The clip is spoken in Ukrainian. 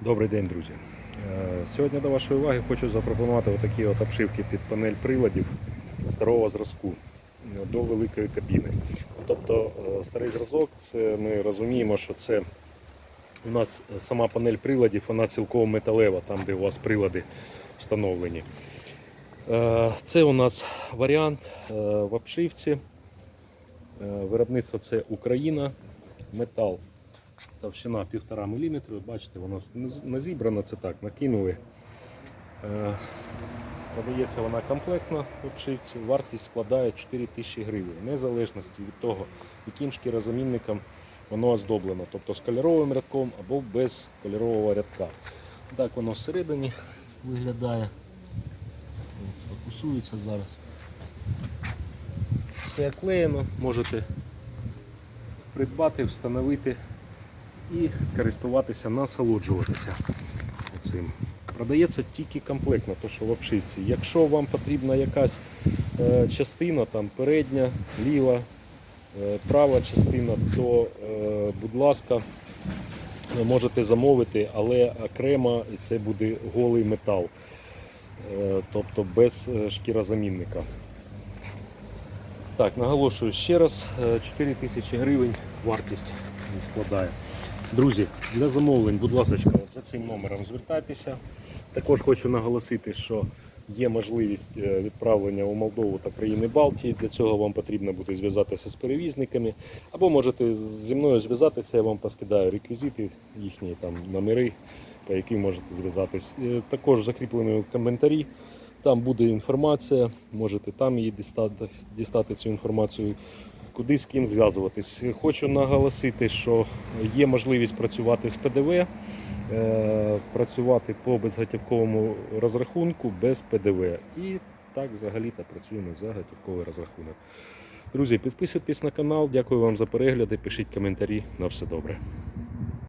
Добрий день, друзі. Е, Сьогодні до вашої уваги хочу запропонувати отакі от обшивки під панель приладів старого зразку е, до великої кабіни. Тобто е, старий зразок, це ми розуміємо, що це у нас сама панель приладів, вона цілком металева, там де у вас прилади встановлені. Це у нас варіант в обшивці. Виробництво це Україна, метал товщина 1,5 мм. Бачите, воно не зібрано, це так, накинули. Е, Продається вона комплектно обшивці, вартість складає 4 тисячі гривень, незалежності від того, яким шкірозамінником воно оздоблено, тобто з кольоровим рядком або без кольорового рядка. Так воно всередині виглядає. Фокусується зараз. Все оклеєно, можете придбати, встановити і користуватися, насолоджуватися цим. Продається тільки комплектно, то що в обшивці. Якщо вам потрібна якась е, частина, там передня, ліва, е, права частина, то, е, будь ласка, можете замовити, але окремо це буде голий метал, е, тобто без е, шкірозамінника. Так, наголошую ще раз, е, 4 тисячі гривень вартість він складає. Друзі, для замовлень, будь ласка, за цим номером звертайтеся. Також хочу наголосити, що є можливість е, відправлення у Молдову та країни Балтії. Для цього вам потрібно буде зв'язатися з перевізниками. Або можете зі мною зв'язатися, я вам поскидаю реквізити, їхні там номери, по яким можете зв'язатись. Е, Також закріплені коментарі. Там буде інформація, можете там її дістати, дістати цю інформацію, куди з ким зв'язуватись. Хочу наголосити, що є можливість працювати з ПДВ, е, працювати по безготівковому розрахунку без ПДВ. І так взагалі-то працюємо за готівковий розрахунок. Друзі, підписуйтесь на канал, дякую вам за перегляди, пишіть коментарі. На все добре.